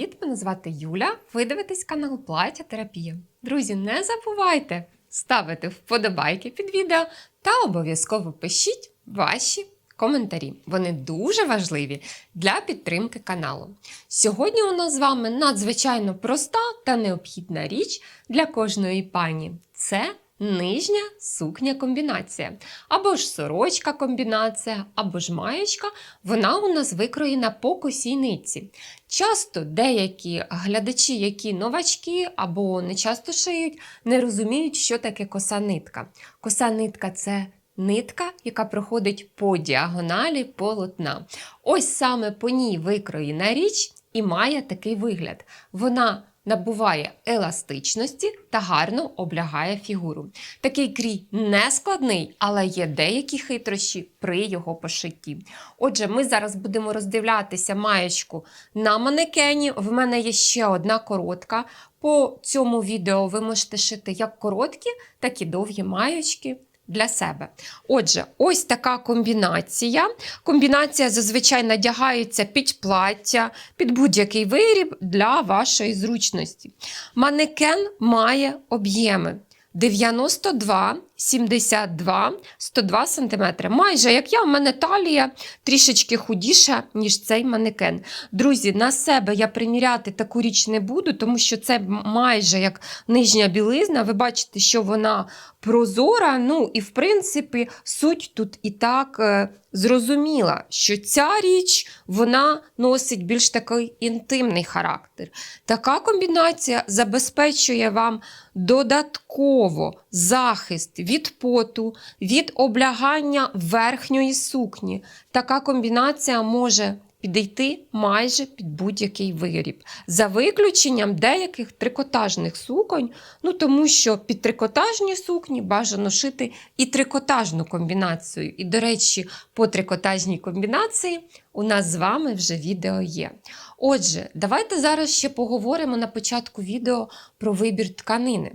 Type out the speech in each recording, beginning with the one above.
Привіт! Мене звати Юля. Ви дивитесь канал Плаття Терапія. Друзі, не забувайте ставити вподобайки під відео та обов'язково пишіть ваші коментарі. Вони дуже важливі для підтримки каналу. Сьогодні у нас з вами надзвичайно проста та необхідна річ для кожної пані. Це нижня сукня комбінація. Або ж сорочка комбінація, або ж маєчка. Вона у нас викроєна по косійниці. Часто деякі глядачі, які новачки або не часто шиють, не розуміють, що таке коса нитка. Коса нитка це нитка, яка проходить по діагоналі полотна. Ось саме по ній викроєна річ і має такий вигляд. Вона набуває еластичності та гарно облягає фігуру. Такий крій не складний, але є деякі хитрощі при його пошитті. Отже, ми зараз будемо роздивлятися маєчку на манекені. В мене є ще одна коротка. По цьому відео ви можете шити як короткі, так і довгі маєчки. Для себе. Отже, ось така комбінація. Комбінація зазвичай надягається під плаття, під будь-який виріб для вашої зручності. Манекен має об'єми 92, 72, 102 см. Майже як я, у мене талія трішечки худіша, ніж цей манекен. Друзі, на себе я приміряти таку річ не буду, тому що це майже як нижня білизна. Ви бачите, що вона прозора. Ну і в принципі суть тут і так е, зрозуміла, що ця річ вона носить більш такий інтимний характер. Така комбінація забезпечує вам додатково захист від поту, від облягання верхньої сукні. Така комбінація може підійти майже під будь-який виріб, за виключенням деяких трикотажних суконь, ну тому що під трикотажні сукні бажано шити і трикотажну комбінацію. І, до речі, по трикотажній комбінації у нас з вами вже відео є. Отже, давайте зараз ще поговоримо на початку відео про вибір тканини.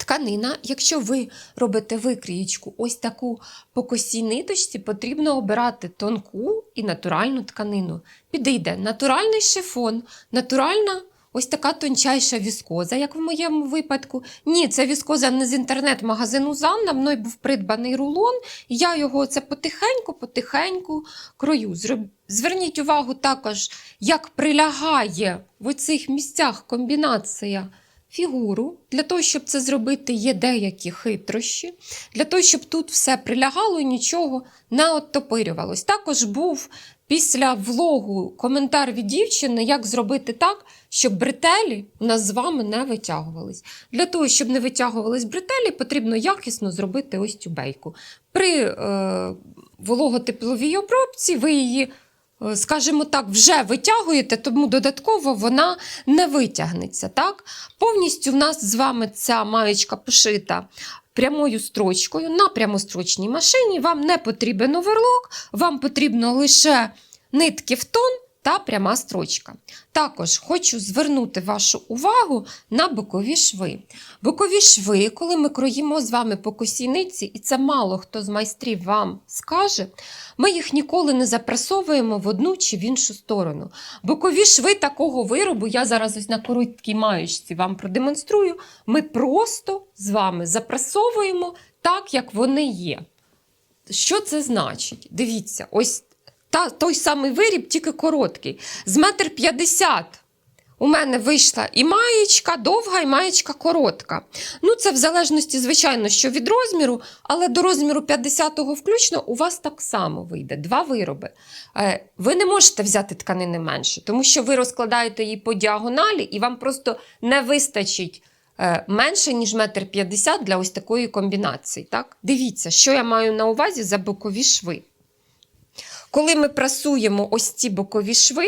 Тканина, якщо ви робите викрієчку ось таку по косій ниточці, потрібно обирати тонку і натуральну тканину. Підійде натуральний шифон, натуральна ось така тончайша віскоза, як в моєму випадку. Ні, це віскоза не з інтернет-магазину Занна, мною був придбаний рулон, і я його це потихеньку-потихеньку крою. Зверніть увагу також, як прилягає в цих місцях комбінація фігуру. Для того, щоб це зробити, є деякі хитрощі. Для того, щоб тут все прилягало і нічого не оттопирювалось. Також був після влогу коментар від дівчини, як зробити так, щоб бретелі у нас з вами не витягувались. Для того, щоб не витягувались бретелі, потрібно якісно зробити ось цю бейку. При е, вологотепловій обробці ви її скажімо так, вже витягуєте, тому додатково вона не витягнеться. Так? Повністю в нас з вами ця маєчка пошита прямою строчкою на прямострочній машині. Вам не потрібен оверлок, вам потрібно лише нитки в тон та пряма строчка. Також хочу звернути вашу увагу на бокові шви. Бокові шви, коли ми кроїмо з вами по косійниці, і це мало хто з майстрів вам скаже, ми їх ніколи не запресовуємо в одну чи в іншу сторону. Бокові шви такого виробу, я зараз ось на короткій маєчці вам продемонструю, ми просто з вами запресовуємо так, як вони є. Що це значить? Дивіться, ось та, той самий виріб, тільки короткий. З метр п'ятдесят у мене вийшла і маєчка довга, і маєчка коротка. Ну, це в залежності, звичайно, що від розміру, але до розміру 50-го включно у вас так само вийде два вироби. Е, Ви не можете взяти тканини менше, тому що ви розкладаєте її по діагоналі, і вам просто не вистачить. е, Менше, ніж метр п'ятдесят для ось такої комбінації. Так? Дивіться, що я маю на увазі за бокові шви. Коли ми прасуємо ось ці бокові шви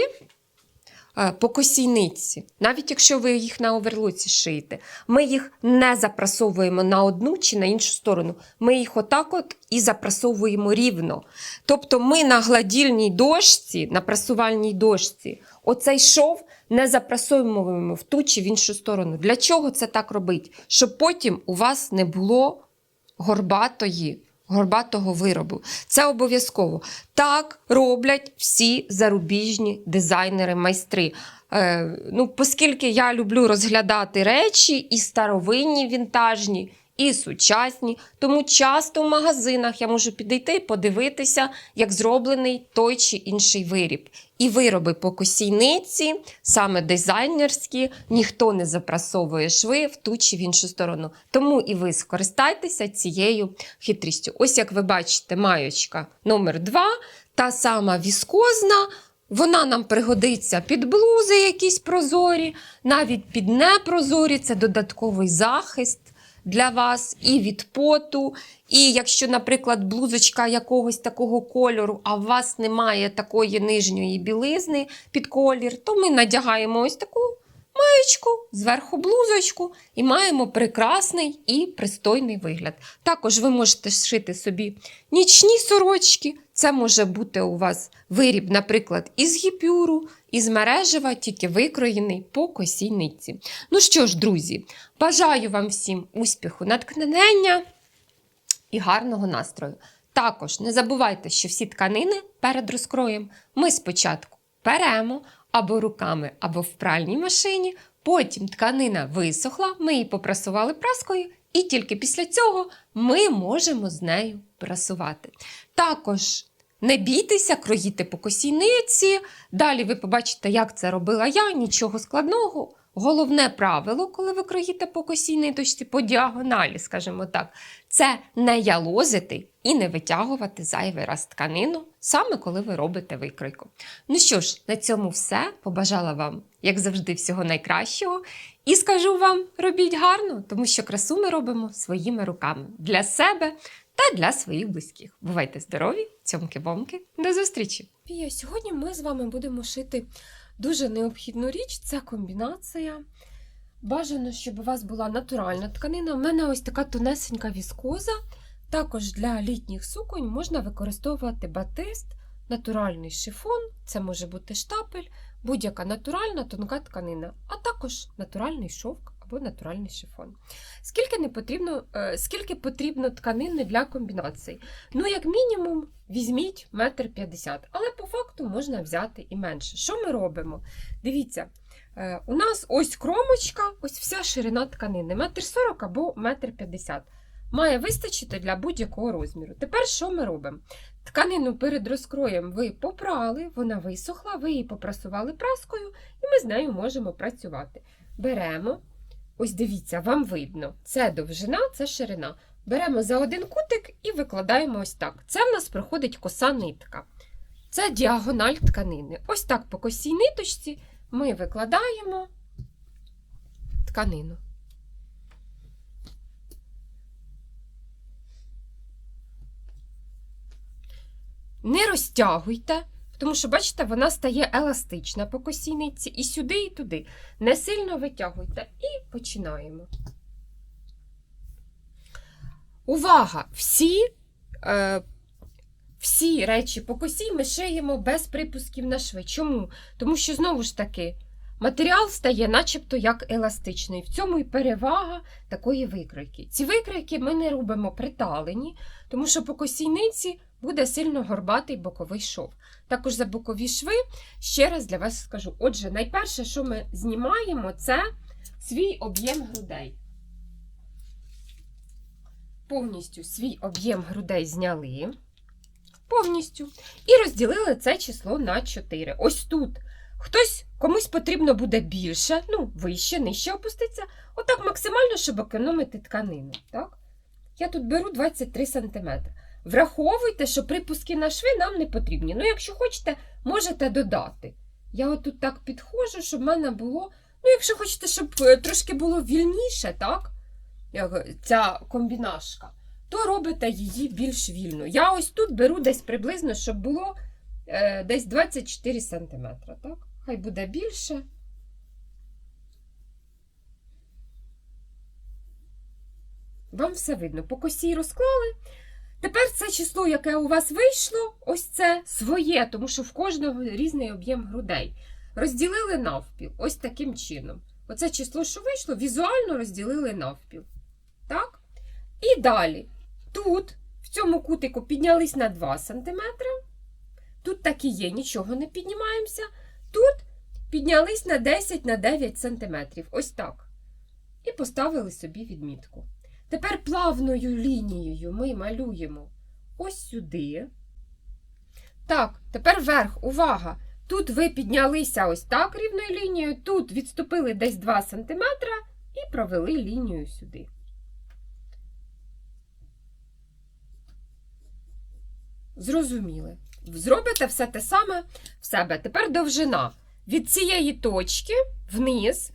е, по косійниці, навіть якщо ви їх на оверлоці шиєте, ми їх не запрасовуємо на одну чи на іншу сторону. Ми їх отак от і запрасовуємо рівно. Тобто ми на гладільній дошці, на прасувальній дошці, оцей шов не запрасовуємо в ту чи в іншу сторону. Для чого це так робить? Щоб потім у вас не було горбатої горбатого виробу. Це обов'язково. Так роблять всі зарубіжні дизайнери-майстри. Е, ну, оскільки я люблю розглядати речі і старовинні вінтажні, і сучасні, тому часто в магазинах я можу підійти і подивитися, як зроблений той чи інший виріб. І вироби по косійниці, саме дизайнерські, ніхто не запрасовує шви в ту чи в іншу сторону. Тому і ви скористайтеся цією хитрістю. Ось як ви бачите, маєчка номер 2 та сама віскозна. Вона нам пригодиться під блузи якісь прозорі, навіть під непрозорі це додатковий захист для вас і від поту. І якщо, наприклад, блузочка якогось такого кольору, а у вас немає такої нижньої білизни під колір, то ми надягаємо ось таку маєчку, зверху блузочку і маємо прекрасний і пристойний вигляд. Також ви можете шити собі нічні сорочки. Це може бути у вас виріб, наприклад, із гіпюру, із мережева, тільки викроєний по косійниці. Ну що ж, друзі, бажаю вам всім успіху, натхнення і гарного настрою. Також не забувайте, що всі тканини перед розкроєм ми спочатку беремо або руками, або в пральній машині, потім тканина висохла, ми її попрасували праскою, і тільки після цього ми можемо з нею прасувати. Також не бійтеся, кроїти по косійниці. Далі ви побачите, як це робила я, нічого складного. Головне правило, коли ви кроїте по косій ниточці, по діагоналі, скажімо так, це не ялозити і не витягувати зайвий раз тканину, саме коли ви робите викройку. Ну що ж, на цьому все. Побажала вам, як завжди, всього найкращого. І скажу вам: робіть гарно, тому що красу ми робимо своїми руками для себе та для своїх близьких. Бувайте здорові, цьомки-бомки, до зустрічі! Пія, сьогодні ми з вами будемо шити дуже необхідну річ це комбінація. Бажано, щоб у вас була натуральна тканина. У мене ось така тонесенька віскоза. Також для літніх суконь можна використовувати батист, натуральний шифон, це може бути штапель, будь-яка натуральна тонка тканина, а також натуральний шовк або натуральний шифон. Скільки не потрібно, е, скільки потрібно тканини для комбінацій? Ну, як мінімум, візьміть метр п'ятдесят, але по факту можна взяти і менше. Що ми робимо? Дивіться, е, у нас ось кромочка, ось вся ширина тканини, метр сорок або метр п'ятдесят. Має вистачити для будь-якого розміру. Тепер що ми робимо? Тканину перед розкроєм ви попрали, вона висохла, ви її попрасували праскою, і ми з нею можемо працювати. Беремо, ось дивіться, вам видно, це довжина, це ширина. Беремо за один кутик і викладаємо ось так. Це в нас проходить коса нитка. Це діагональ тканини. Ось так по косій ниточці ми викладаємо тканину. Не розтягуйте, тому що, бачите, вона стає еластична по косійниці і сюди, і туди. Не сильно витягуйте. І починаємо. Увага! Всі, е, всі речі по косі ми шиємо без припусків на шви. Чому? Тому що, знову ж таки, матеріал стає начебто як еластичний. В цьому і перевага такої викройки. Ці викройки ми не робимо приталені, тому що по косійниці буде сильно горбатий боковий шов. Також за бокові шви ще раз для вас скажу. Отже, найперше, що ми знімаємо, це свій об'єм грудей. Повністю свій об'єм грудей зняли. Повністю. І розділили це число на 4.Ось тут. Хтось комусь потрібно буде більше, ну, вище, нижче опуститься. Отак максимально, щоб економити тканину. Так? Я тут беру 23 см. Враховуйте, що припуски на шви нам не потрібні. Ну, якщо хочете, можете додати. Я отут так підходжу, щоб в мене було. Ну, якщо хочете, щоб е, трошки було вільніше, так? Ця комбінашка, то робите її більш вільно. Я ось тут беру десь приблизно, щоб було е, десь 24 см. Так? Хай буде більше. Вам все видно. По косі розклали. Тепер це число, яке у вас вийшло, ось це своє, тому що в кожного різний об'єм грудей. Розділили навпіл, ось таким чином. Оце число, що вийшло, візуально розділили навпіл. Так? І далі, тут, в цьому кутику піднялись на 2 см. Тут так і є, нічого не піднімаємося. Тут піднялись на 10 на 9 см. Ось так. І поставили собі відмітку. Тепер плавною лінією ми малюємо ось сюди. Так, тепер вверх, увага! Тут ви піднялися ось так рівною лінією, тут відступили десь 2 см і провели лінію сюди. Зрозуміли. Зробите все те саме в себе. Тепер довжина. Від цієї точки вниз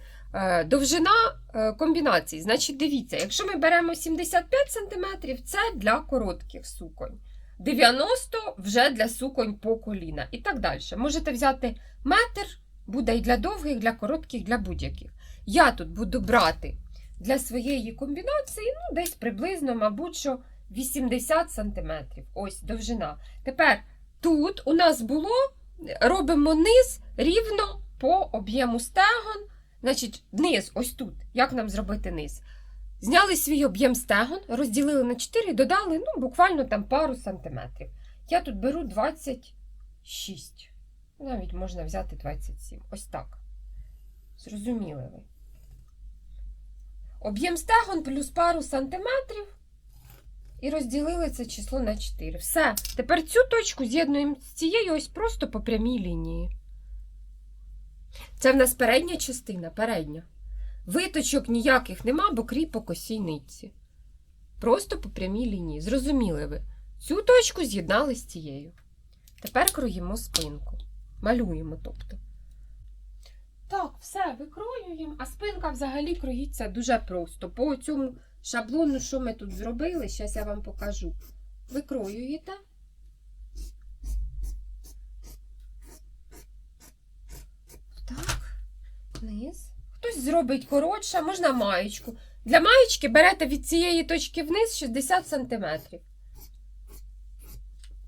довжина е, комбінації. Значить, дивіться, якщо ми беремо 75 см, це для коротких суконь. 90 вже для суконь по коліна і так далі. Можете взяти метр, буде і для довгих, і для коротких, для будь-яких. Я тут буду брати для своєї комбінації, ну, десь приблизно, мабуть, що 80 см. Ось довжина. Тепер тут у нас було, робимо низ рівно по об'єму стегон. Значить, низ, ось тут. Як нам зробити низ? Зняли свій об'єм стегон, розділили на 4 і додали ну, буквально там пару сантиметрів. Я тут беру 26. Навіть можна взяти 27. Ось так. Зрозуміли ви. Об'єм стегон плюс пару сантиметрів. І розділили це число на 4. Все. Тепер цю точку з'єднуємо з цією ось просто по прямій лінії. Це в нас передня частина, передня. Виточок ніяких нема, бо крій по косій нитці. Просто по прямій лінії. Зрозуміли ви? Цю точку з'єднали з цією. Тепер кроїмо спинку. Малюємо, тобто. Так, все, викроюємо, а спинка взагалі кроїться дуже просто. По цьому шаблону, що ми тут зробили, зараз я вам покажу. Викроюєте. Так, вниз. Хтось зробить коротше, можна маєчку. Для маєчки берете від цієї точки вниз 60 см.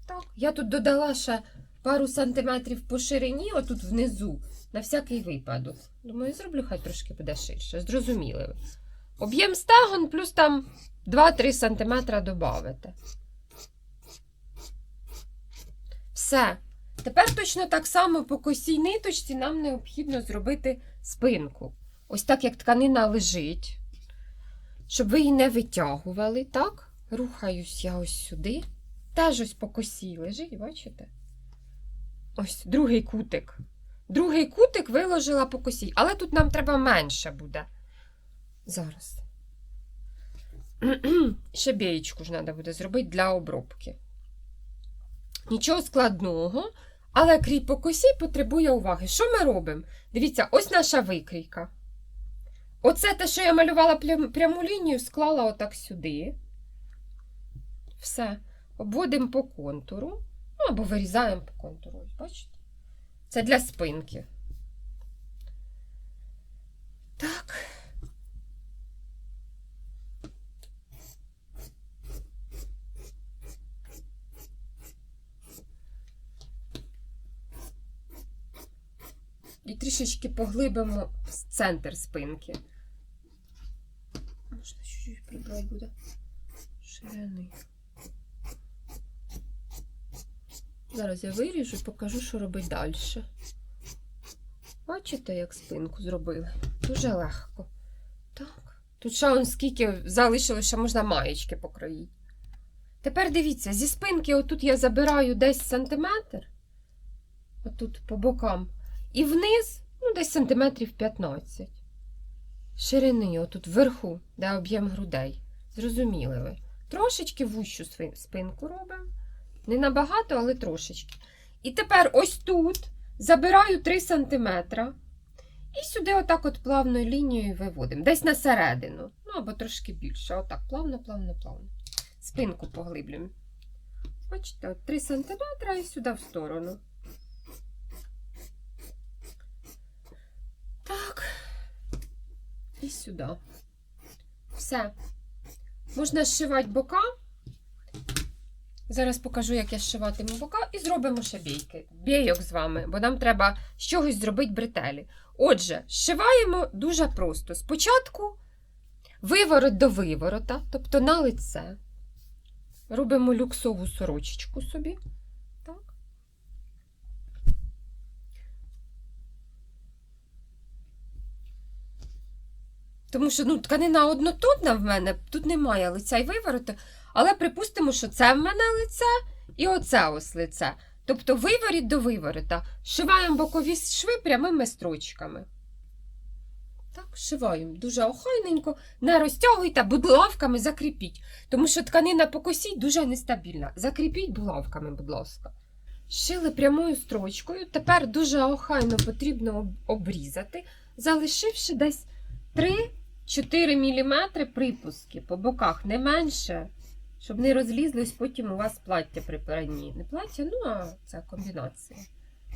Так, я тут додала ще пару сантиметрів по ширині, отут внизу, на всякий випадок. Думаю, зроблю, хай трошки буде ширше. Зрозуміли ви. Об'єм стегон плюс там 2-3 см додавите. Все. Тепер точно так само по косій ниточці нам необхідно зробити спинку. Ось так, як тканина лежить, щоб ви її не витягували, так? Рухаюсь я ось сюди. Теж ось по косі лежить, бачите? Ось другий кутик. Другий кутик виложила по косі, але тут нам треба менше буде. Зараз. Ще бієчку ж треба буде зробити для обробки. Нічого складного, але крій по косі потребує уваги. Що ми робимо? Дивіться, ось наша викрійка. Оце те, що я малювала пряму лінію, склала отак сюди. Все. Обводимо по контуру. Ну, або вирізаємо по контуру. Бачите? Це для спинки. Так. І трішечки поглибимо центр спинки. Можна чуть-чуть прибрати буде ширини. Зараз я виріжу і покажу, що робити далі. Бачите, як спинку зробили? Дуже легко. Так. Тут ще он скільки залишилося, ще можна маєчки покроїти. Тепер дивіться, зі спинки отут я забираю десь сантиметр. Отут по бокам. І вниз, ну, десь сантиметрів 15. Ширини, отут вверху, де об'єм грудей. Зрозуміли ви. Трошечки вущу спинку робимо. Не набагато, але трошечки. І тепер ось тут забираю 3 см. І сюди отак от плавною лінією виводимо. Десь на середину. Ну або трошки більше. Отак, плавно, плавно, плавно. Спинку поглиблюємо. Бачите, от 3 см і сюди в сторону. Так. І сюди. Все. Можна зшивати бока. Зараз покажу, як я зшиватиму бока, і зробимо ще бійки. Бійок з вами, бо нам треба з чогось зробити бретелі. Отже, зшиваємо дуже просто. Спочатку виворот до виворота, тобто на лице. робимо люксову сорочечку собі. Так. Тому що ну, тканина однотонна в мене, тут немає лиця і вивороту, але припустимо, що це в мене лице і оце ось лице. Тобто виворіт до виворота. Шиваємо бокові шви прямими строчками. Так, шиваємо дуже охайненько, не розтягуйте, булавками закріпіть. Тому що тканина по косі дуже нестабільна. Закріпіть булавками, будь ласка. Шили прямою строчкою. Тепер дуже охайно потрібно обрізати, залишивши десь 3-4 мм припуски по боках, не менше, щоб не розлізлось потім у вас плаття при пранні. Не плаття, ну а це комбінація.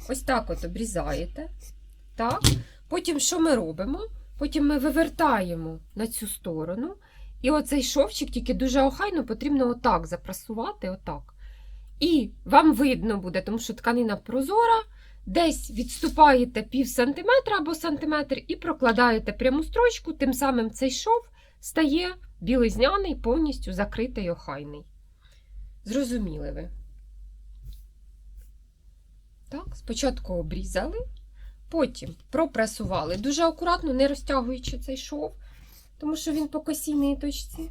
Ось так от обрізаєте. Так. Потім що ми робимо? Потім ми вивертаємо на цю сторону. І оцей шовчик тільки дуже охайно потрібно отак запрасувати, отак. І вам видно буде, тому що тканина прозора, десь відступаєте пів сантиметра або сантиметр і прокладаєте пряму строчку, тим самим цей шов стає білизняний, повністю закритий охайний. Зрозуміли ви? Так, спочатку обрізали, потім пропресували. Дуже акуратно, не розтягуючи цей шов, тому що він по косій ниточці.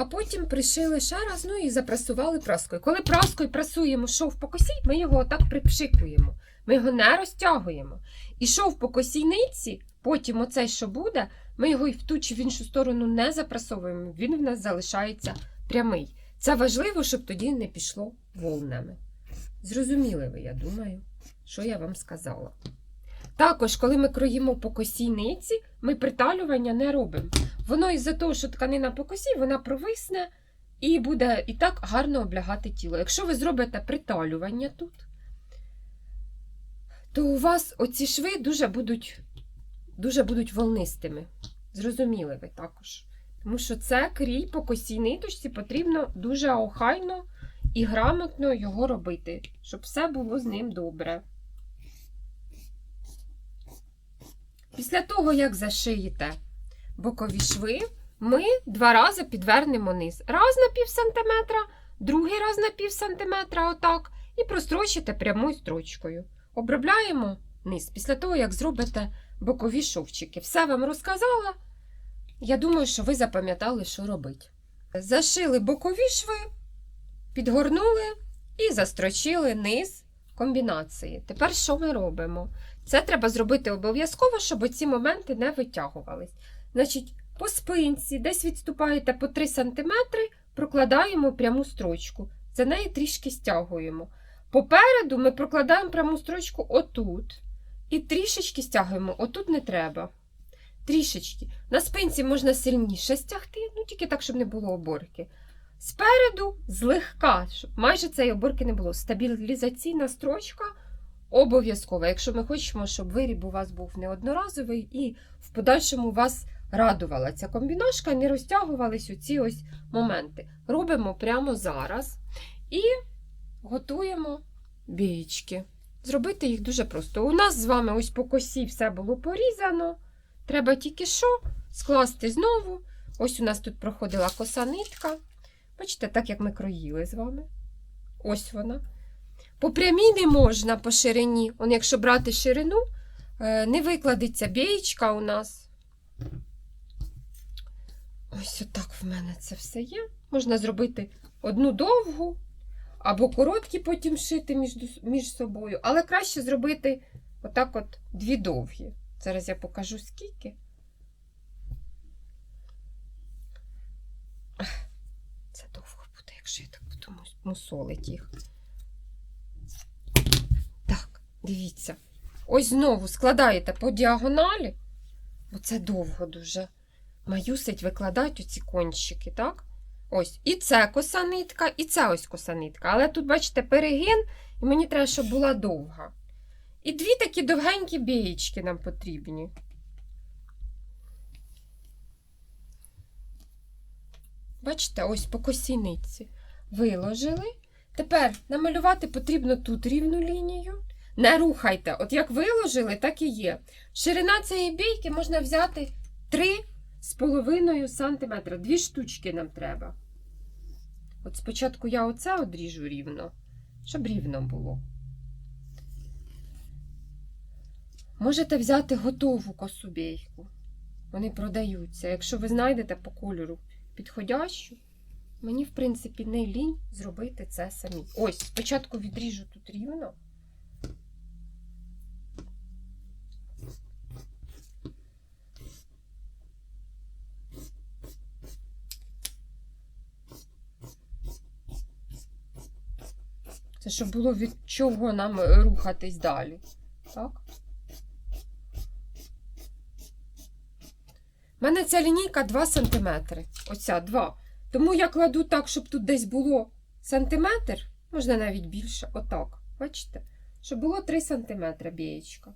А потім пришили ще раз, ну і запресували праскою. Коли праскою прасуємо шов по косі, ми його отак припшикуємо. Ми його не розтягуємо. І шов по косій нитці, потім оцей, що буде, ми його і в ту чи в іншу сторону не запрасовуємо. Він в нас залишається прямий. Це важливо, щоб тоді не пішло волнами. Зрозуміли ви, я думаю, що я вам сказала. Також, коли ми кроїмо по косій ниці, ми приталювання не робимо. Воно із-за того, що тканина по косі, вона провисне і буде і так гарно облягати тіло. Якщо ви зробите приталювання тут, то у вас оці шви дуже будуть, дуже будуть волнистими. Зрозуміли ви також. Тому що це крій по косій ниточці потрібно дуже охайно і грамотно його робити, щоб все було з ним добре. Після того, як зашиєте бокові шви, ми два рази підвернемо низ. Раз на пів сантиметра, другий раз на пів сантиметра, отак, і прострочите прямою строчкою. Обробляємо низ після того, як зробите бокові шовчики. Все вам розказала. Я думаю, що ви запам'ятали, що робити. Зашили бокові шви, підгорнули і застрочили низ комбінації. Тепер що ми робимо? Це треба зробити обов'язково, щоб ці моменти не витягувались. Значить, по спинці, десь відступаєте по 3 см, прокладаємо пряму строчку. За неї трішки стягуємо. Попереду ми прокладаємо пряму строчку отут. І трішечки стягуємо, отут не треба. Трішечки. На спинці можна сильніше стягти, ну тільки так, щоб не було оборки. Спереду злегка, щоб майже цієї оборки не було. Стабілізаційна строчка обов'язкова, якщо ми хочемо, щоб виріб у вас був не одноразовий і в подальшому вас радувала ця комбіношка, не розтягувались оці ось моменти. Робимо прямо зараз і готуємо бієчки. Зробити їх дуже просто. У нас з вами ось по косі все було порізано. Треба тільки що скласти знову. Ось у нас тут проходила коса нитка. Бачите, так як ми кроїли з вами. Ось вона. По прямій не можна по ширині. Он, якщо брати ширину, е, не викладеться бієчка у нас. Ось отак в мене це все є. Можна зробити одну довгу, або короткі потім шити між, між собою. Але краще зробити отак от дві довгі. Зараз я покажу скільки. Це довго буде, якщо я так буду мусолити їх. Дивіться. Ось знову складаєте по діагоналі, бо це довго дуже. Маюсить викладати оці кончики, так? Ось, і це коса нитка, і це ось коса нитка. Але тут, бачите, перегин, і мені треба, щоб була довга. І дві такі довгенькі бієчки нам потрібні. Бачите, ось по косіниці виложили. Тепер намалювати потрібно тут рівну лінію. Не рухайте. От як виложили, так і є. Ширина цієї бійки можна взяти 3 з половиною сантиметра. Дві штучки нам треба. От спочатку я оце одріжу рівно, щоб рівно було. Можете взяти готову косубейку. Вони продаються. Якщо ви знайдете по кольору підходящу, мені, в принципі, не лінь зробити це самі. Ось, спочатку відріжу тут рівно. Щоб було від чого нам е, рухатись далі. Так? У мене ця лінійка 2 см. Оця 2. Тому я кладу так, щоб тут десь було сантиметр, можна навіть більше, отак. Бачите? Щоб було 3 см бієчка.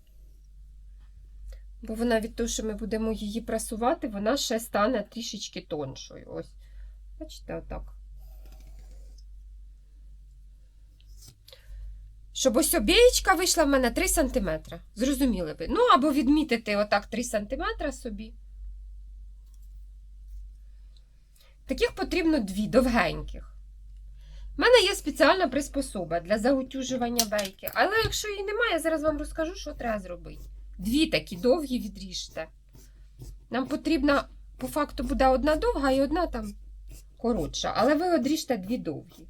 Бо вона від того, що ми будемо її прасувати, вона ще стане трішечки тоншою. Ось. Бачите, отак. Щоб ось обієчка вийшла в мене 3 см. Зрозуміли ви? Ну, або відмітити отак 3 см собі. Таких потрібно дві довгеньких. У мене є спеціальна приспособа для заутюжування бейки, але якщо її немає, я зараз вам розкажу, що треба зробити. Дві такі довгі відріжте. Нам потрібна, по факту, буде одна довга і одна там коротша, але ви одріжте дві довгі.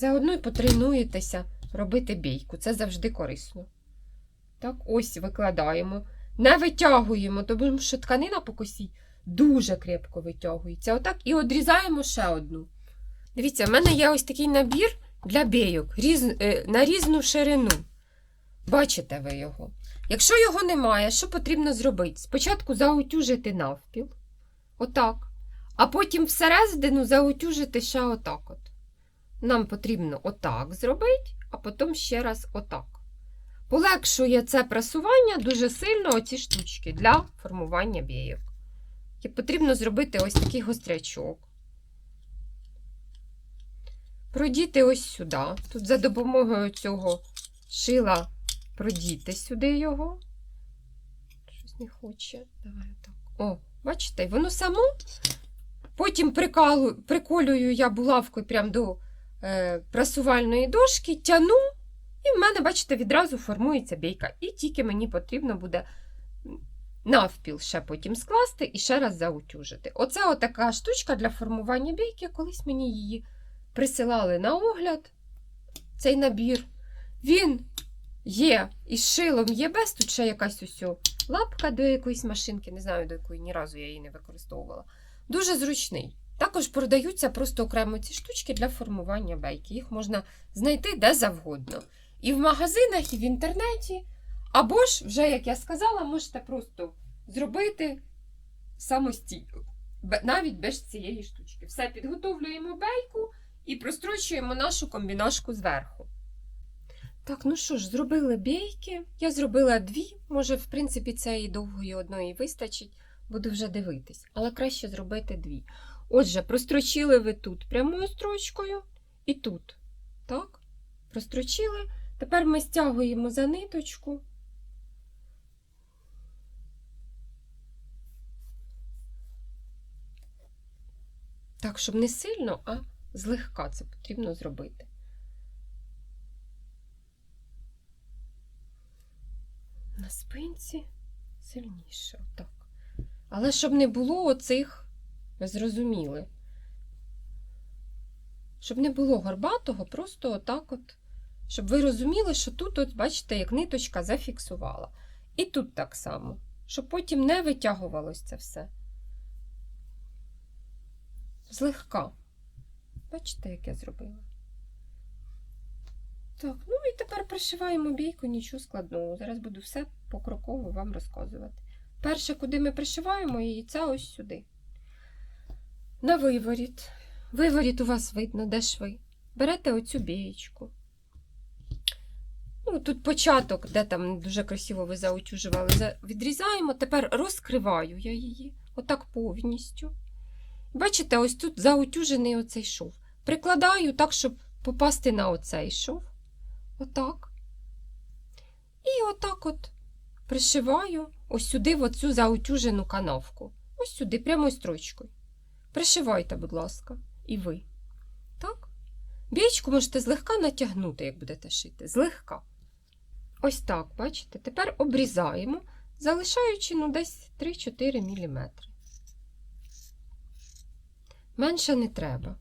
Заодно й потренуєтеся робити бійку. Це завжди корисно. Так, ось викладаємо. Не витягуємо, тому що тканина по косі дуже крепко витягується. Отак і одрізаємо ще одну. Дивіться, в мене є ось такий набір для бійок різ, е, на різну ширину. Бачите ви його? Якщо його немає, що потрібно зробити? Спочатку заутюжити навпіл, отак, а потім всередину заутюжити ще отак. от. Нам потрібно отак зробити, а потім ще раз отак. Полегшує це прасування дуже сильно оці штучки для формування бійок. І потрібно зробити ось такий гострячок. Продіти ось сюди. Тут за допомогою цього шила продіти сюди його. Щось не хоче. Давай отак. О, бачите, воно само. Потім прикалу, приколюю я булавкою прямо до прасувальної дошки, тяну. І в мене, бачите, відразу формується бійка. І тільки мені потрібно буде навпіл ще потім скласти і ще раз заутюжити. Оце отака штучка для формування бійки. Колись мені її присилали на огляд, цей набір. Він є із шилом, є без. Тут ще якась ось лапка до якоїсь машинки, не знаю, до якої ні разу я її не використовувала. Дуже зручний. Також продаються просто окремо ці штучки для формування бейки. Їх можна знайти де завгодно. І в магазинах, і в інтернеті. Або ж, вже, як я сказала, можете просто зробити самостійно, навіть без цієї штучки. Все підготовлюємо бейку і прострочуємо нашу комбінашку зверху. Так, ну що ж, зробили бейки. Я зробила дві. Може, в принципі, цієї довгої одної вистачить. Буду вже дивитись. Але краще зробити дві. Отже, прострочили ви тут прямою строчкою і тут. Так? Прострочили. Тепер ми стягуємо за ниточку. Так, щоб не сильно, а злегка це потрібно зробити. На спинці сильніше, отак. Але щоб не було оцих, зрозуміли, щоб не було горбатого, просто отак от. Щоб ви розуміли, що тут, от, бачите, як ниточка зафіксувала. І тут так само, щоб потім не витягувалось це все. Злегка. Бачите, як я зробила? Так, ну і тепер пришиваємо бійку, нічого складного. Зараз буду все покроково вам розказувати. Перше, куди ми пришиваємо її, це ось сюди. На виворіт. Виворіт у вас видно, де шви. Берете оцю бієчку. Ну, тут початок, де там дуже красиво ви заутюжували, відрізаємо. Тепер розкриваю я її, отак повністю. Бачите, ось тут заутюжений оцей шов. Прикладаю так, щоб попасти на оцей шов. Отак. І отак от пришиваю ось сюди, в оцю заутюжену канавку. Ось сюди, прямою строчкою. Пришивайте, будь ласка, і ви. Так? Бієчку можете злегка натягнути, як будете шити. Злегка. Ось так, бачите? Тепер обрізаємо, залишаючи ну, десь 3-4 мм. Менше не треба.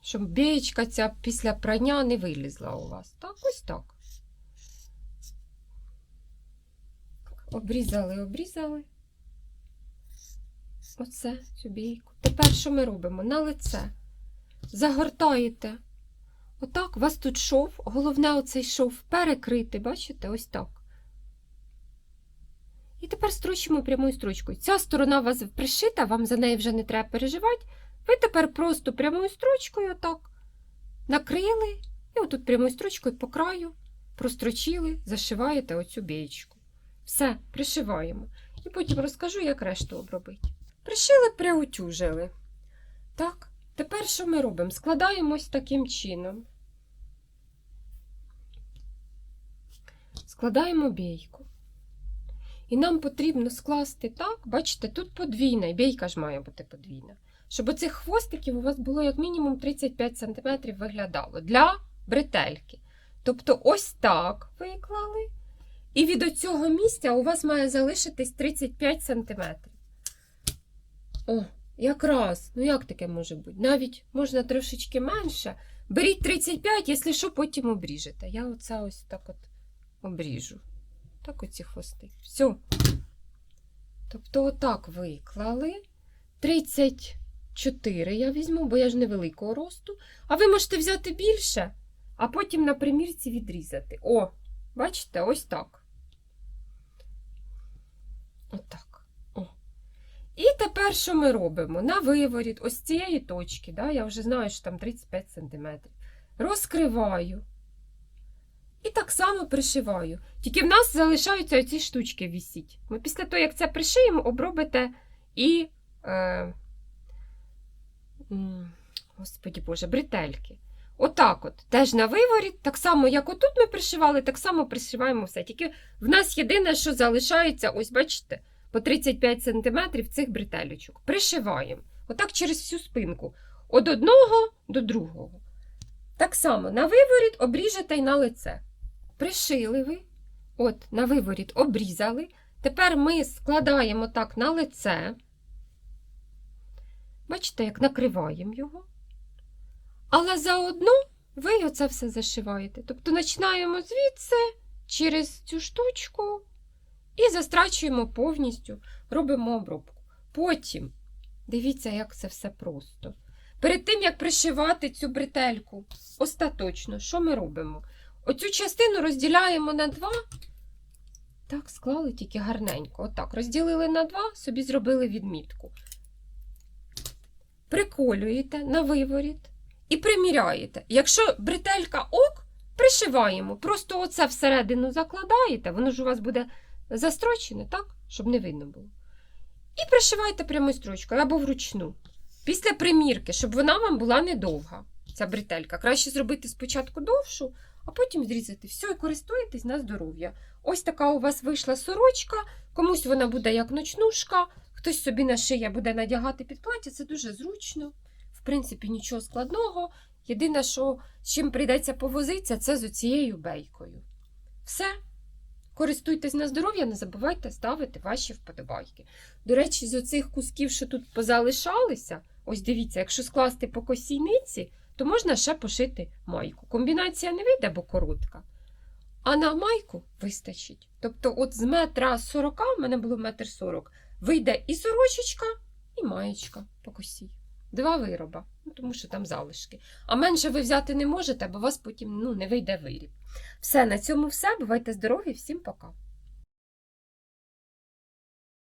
Щоб бієчка ця після прання не вилізла у вас. Так, ось так. Обрізали, обрізали. Оце цю бійку. Тепер що ми робимо? На лице. Загортаєте. Отак, у вас тут шов. Головне оцей шов перекрити, бачите, ось так. І тепер строчимо прямою строчкою. Ця сторона у вас пришита, вам за неї вже не треба переживати. Ви тепер просто прямою строчкою отак накрили, і отут прямою строчкою по краю прострочили, зашиваєте оцю бієчку. Все, пришиваємо. І потім розкажу, як решту обробити. Пришили, приутюжили. Так, тепер що ми робимо? Складаємо ось таким чином. Складаємо бійку. І нам потрібно скласти так, бачите, тут подвійна, і бійка ж має бути подвійна. Щоб оцих хвостиків у вас було як мінімум 35 см виглядало для бретельки. Тобто, ось так виклали. І від оцього місця у вас має залишитись 35 см. О, якраз. Ну як таке може бути? Навіть можна трошечки менше. Беріть 35, якщо що, потім обріжете. Я оце ось так от обріжу. Так оці хвости. Все. Тобто, отак виклали. 34 я візьму, бо я ж невеликого росту. А ви можете взяти більше, а потім на примірці відрізати. О, бачите, ось так. Отак. І тепер що ми робимо? На виворіт, ось цієї точки, да, я вже знаю, що там 35 см. Розкриваю. І так само пришиваю. Тільки в нас залишаються оці штучки вісіть. Ми після того, як це пришиємо, обробите і. Е, Господі Боже, бретельки. Отак от. Теж на виворіт, так само, як отут ми пришивали, так само пришиваємо все. Тільки в нас єдине, що залишається, ось бачите, по 35 см цих бретелечок. Пришиваємо. Отак через всю спинку. От одного до другого. Так само на виворіт обріжете й на лице. Пришили ви, от, на виворіт обрізали. Тепер ми складаємо так на лице. Бачите, як накриваємо його. Але заодно ви оце все зашиваєте. Тобто починаємо звідси через цю штучку і застрачуємо повністю, робимо обробку. Потім, дивіться, як це все просто. Перед тим, як пришивати цю бретельку, остаточно, що ми робимо? Оцю частину розділяємо на два. Так, склали тільки гарненько. Отак. Розділили на два, собі зробили відмітку. Приколюєте на виворіт і приміряєте. Якщо бретелька ок, пришиваємо. Просто оце всередину закладаєте, воно ж у вас буде застрочене, так? Щоб не видно було. І пришиваєте прямою строчкою або вручну. Після примірки, щоб вона вам була недовга, ця бретелька. Краще зробити спочатку довшу, а потім зрізати все і користуєтесь на здоров'я. Ось така у вас вийшла сорочка, комусь вона буде як ночнушка, хтось собі на шиє буде надягати під плаття, це дуже зручно. В принципі, нічого складного. Єдине, що з чим прийдеться повозитися, це з оцією бейкою. Все. Користуйтесь на здоров'я, не забувайте ставити ваші вподобайки. До речі, з оцих кусків, що тут позалишалися, ось дивіться, якщо скласти по косійниці, то можна ще пошити майку. Комбінація не вийде, бо коротка. А на майку вистачить. Тобто, от з метра 40, в мене було метр 40, вийде і сорочечка, і маєчка по косі. Два вироба, ну, тому що там залишки. А менше ви взяти не можете, бо у вас потім ну, не вийде виріб. Все, на цьому все. Бувайте здорові, всім пока.